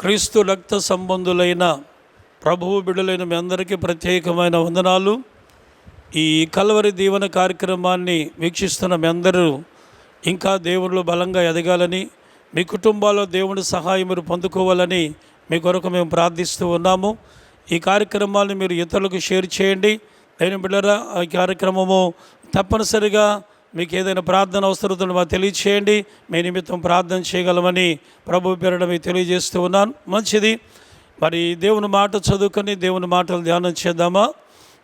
క్రీస్తు రక్త సంబంధులైన ప్రభువు బిడ్డలైన మీ అందరికీ ప్రత్యేకమైన వందనాలు. ఈ కలవరి దీవెన కార్యక్రమాన్ని వీక్షిస్తున్న మీ అందరూ ఇంకా దేవుళ్ళు బలంగా ఎదగాలని మీ కుటుంబాల్లో దేవుని సహాయం మీరు పొందుకోవాలని మీ కొరకు మేము ప్రార్థిస్తూ ఉన్నాము. ఈ కార్యక్రమాన్ని మీరు ఇతరులకు షేర్ చేయండి. నేను బిడ్డరా ఈ కార్యక్రమము తప్పనిసరిగా మీకు ఏదైనా ప్రార్థన అవసరతను మాకు తెలియచేయండి. మీ నిమిత్తం ప్రార్థన చేయగలమని ప్రభు పేరడ మీకు తెలియజేస్తూ ఉన్నాను. మంచిది. మరి దేవుని మాట చదువుకొని దేవుని మాటలు ధ్యానం చేద్దామా?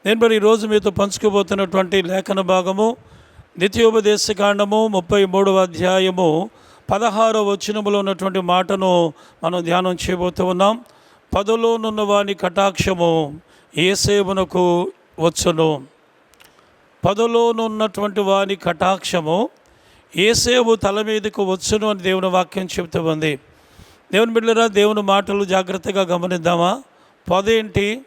నేను మరి ఈరోజు మీతో పంచుకోబోతున్నటువంటి లేఖన భాగము నిత్యోపదేశ కాండము ముప్పై మూడవ అధ్యాయము పదహారో వచనములో ఉన్నటువంటి మాటను మనం ధ్యానం చేయబోతూ ఉన్నాం. పదలోనున్న వాని కటాక్షము ఏసేవునకు వచ్చును. పదలోనున్నటువంటి వాని కటాక్షము ఏసేవు తల మీదకు వచ్చును అని దేవుని వాక్యం చెబుతూ ఉంది. దేవుని బిడ్డరా దేవుని మాటలు జాగ్రత్తగా గమనిద్దామా? పొద ఏంటి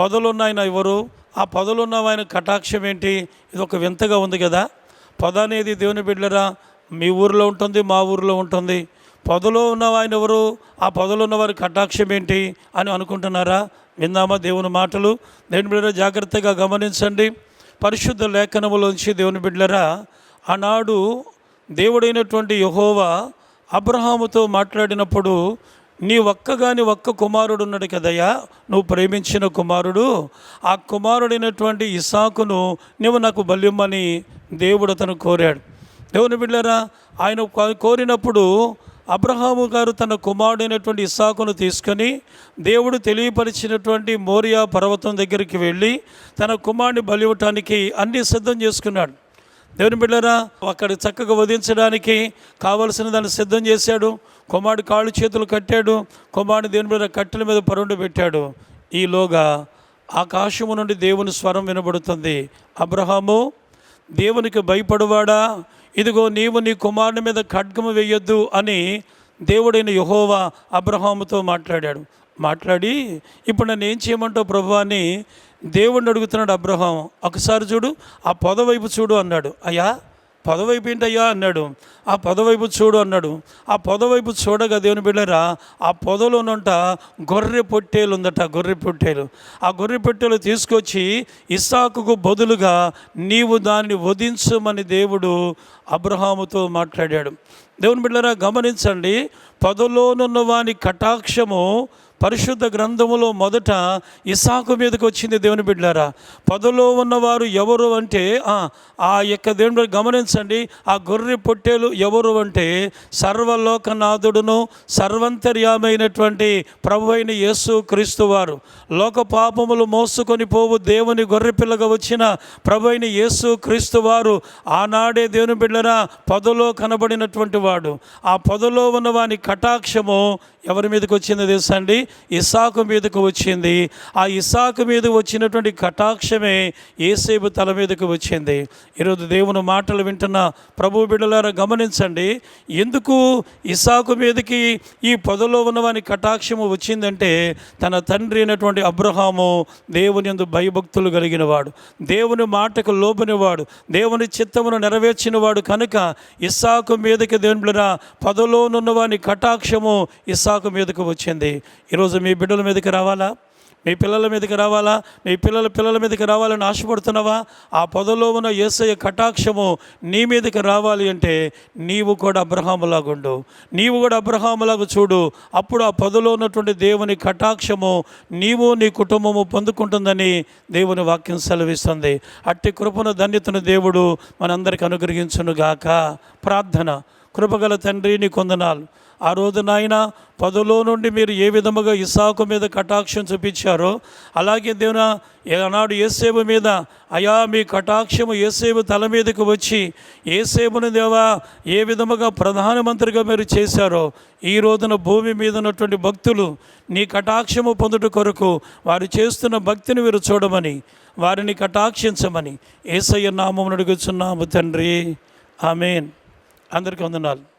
పొదలున్న ఆయన ఎవరు? ఆ పొదలున్న ఆయన కటాక్షం ఏంటి? ఇది ఒక వింతగా ఉంది కదా. పొద అనేది దేవుని బిడ్డరా మీ ఊరిలో ఉంటుంది మా ఊరిలో ఉంటుంది. పొదలో ఉన్న ఆయన ఎవరు? ఆ పొదలో ఉన్న వారి కటాక్షం ఏంటి అని అనుకుంటున్నారా? విందామా దేవుని మాటలు? దేవుని బిడ్డరా జాగ్రత్తగా గమనించండి. పరిశుద్ధ లేఖనములోంచి దేవుని బిడ్డరా ఆనాడు దేవుడైనటువంటి యహోవా అబ్రహాముతో మాట్లాడినప్పుడు నీ ఒక్కగాని ఒక్క కుమారుడు ఉన్నాడు కదయ్యా నువ్వు ప్రేమించిన కుమారుడు ఆ కుమారుడైనటువంటి ఇసాకును నువ్వు నాకు బలిమ్మని దేవుడు అతను కోరాడు. దేవుని బిడ్డరా ఆయన కో- కోరినప్పుడు అబ్రహాము గారు తన కుమారుడైనటువంటి ఇస్సాకును తీసుకొని దేవుడు తెలియపరిచినటువంటి మోరియా పర్వతం దగ్గరికి వెళ్ళి తన కుమారుని బలివ్వటానికి అన్నీ సిద్ధం చేసుకున్నాడు. దేవుని బిడ్డరా అక్కడ చక్కగా వధించడానికి కావలసిన దాన్ని సిద్ధం చేశాడు. కుమారుడు కాళ్ళు చేతులు కట్టాడు. కుమారుడు దేవుని బిడ్డ కట్టెల మీద పరుండు పెట్టాడు. ఈలోగా ఆకాశము నుండి దేవుని స్వరం వినబడుతుంది. అబ్రహాము దేవునికి భయపడువాడా? ఇదిగో నీవు నీ కుమారుని మీద ఖడ్గము వేయొద్దు అని దేవుడైన యహోవా అబ్రహాముతో మాట్లాడాడు. మాట్లాడి ఇప్పుడు నన్ను ఏం చేయమంటావు ప్రభు అని దేవుడిని అడుగుతున్నాడు అబ్రహాం ఒకసారి చూడు ఆ పొద వైపు చూడు అన్నాడు. అయ్యా పొదవైపు ఏంటయ్యా అన్నాడు. ఆ పొదవైపు చూడు అన్నాడు. ఆ పొదవైపు చూడగా దేవుని బిడ్డరా ఆ పొదలోనంట గొర్రె పొట్టేలు ఉందట గొర్రె పొట్టేలు. ఆ గొర్రె పొట్టేలు తీసుకొచ్చి ఇస్సాకుకు బదులుగా నీవు దాన్ని వధించమని దేవుడు అబ్రహాముతో మాట్లాడాడు. దేవుని బిడ్డరా గమనించండి. పొదలోనున్న వాని కటాక్షము పరిశుద్ధ గ్రంథములో మొదట ఇసాకు మీదకి వచ్చింది దేవుని బిడ్డారా. పదలో ఉన్నవారు ఎవరు అంటే ఆ, యొక్క దేవుని గమనించండి. ఆ గొర్రె పొట్టేలు ఎవరు అంటే సర్వలోకనాథుడును సర్వంతర్యామైనటువంటి ప్రభు అయిన యేసు క్రీస్తు వారు. లోక పాపములు మోసుకొని పోవు దేవుని గొర్రె పిల్లగా వచ్చిన ప్రభు అయిన యేసు క్రీస్తు వారు ఆనాడే దేవుని బిడ్డరా పొదలో కనబడినటువంటి వాడు. ఆ పొదలో ఉన్న వాని కటాక్షము ఎవరి మీదకి వచ్చిందో తెలుసా అండి? ఇసాకు మీదకు వచ్చింది. ఆ ఇసాకు మీద వచ్చినటువంటి కటాక్షమే ఏసేపు తల మీదకు వచ్చింది. ఈరోజు దేవుని మాటలు వింటున్న ప్రభు బిడ్డలారా గమనించండి. ఎందుకు ఇసాకు మీదకి ఈ పొదలో ఉన్నవాని కటాక్షము వచ్చిందంటే తన తండ్రి అయినటువంటి అబ్రహాము దేవుని యందు భయభక్తులు కలిగినవాడు. దేవుని మాటకు లోబనివాడు. దేవుని చిత్తమును నెరవేర్చినవాడు కనుక ఇస్సాకు మీదకి దేవుని బిడ్డరా పదలోనున్నవాని కటాక్షము ఇస్సాకు మీదకు వచ్చింది. ఈరోజు మీ బిడ్డల మీదకి రావాలా? మీ పిల్లల మీదకి రావాలా? మీ పిల్లల పిల్లల మీదకి రావాలని ఆశపడుతున్నావా? ఆ పొదలో ఉన్న ఏసయ్య కటాక్షము నీ మీదకి రావాలి అంటే నీవు కూడా అబ్రహాములాగుండు నీవు కూడా అబ్రహాములాగా చూడు. అప్పుడు ఆ పొదలో ఉన్నటువంటి దేవుని కటాక్షము నీవు నీ కుటుంబము పొందుకుంటుందని దేవుని వాక్యం సెలవిస్తుంది. అట్టి కృపను ధన్యతను దేవుడు మనందరికి అనుగ్రహించునుగాక. ప్రార్థన. కృపగల తండ్రి నీ కొందనాలు ఆ రోజు నాయన పదులో నుండి మీరు ఏ విధముగా ఇసాకు మీద కటాక్షం చూపించారో అలాగే దేవున ఆనాడు ఏసేబు మీద అయా మీ కటాక్షము ఏసేబు తల మీదకు వచ్చి ఏసేపుని దేవా ఏ విధముగా ప్రధానమంత్రిగా మీరు చేశారో ఈ రోజున భూమి మీద ఉన్నటువంటి భక్తులు నీ కటాక్షము పొందుట కొరకు వారు చేస్తున్న భక్తిని మీరు చూడమని వారిని కటాక్షించమని ఏసయ్య నామం అడుగుచున్నాము తండ్రి. ఆమెన్. అందరికీ వందనాలు.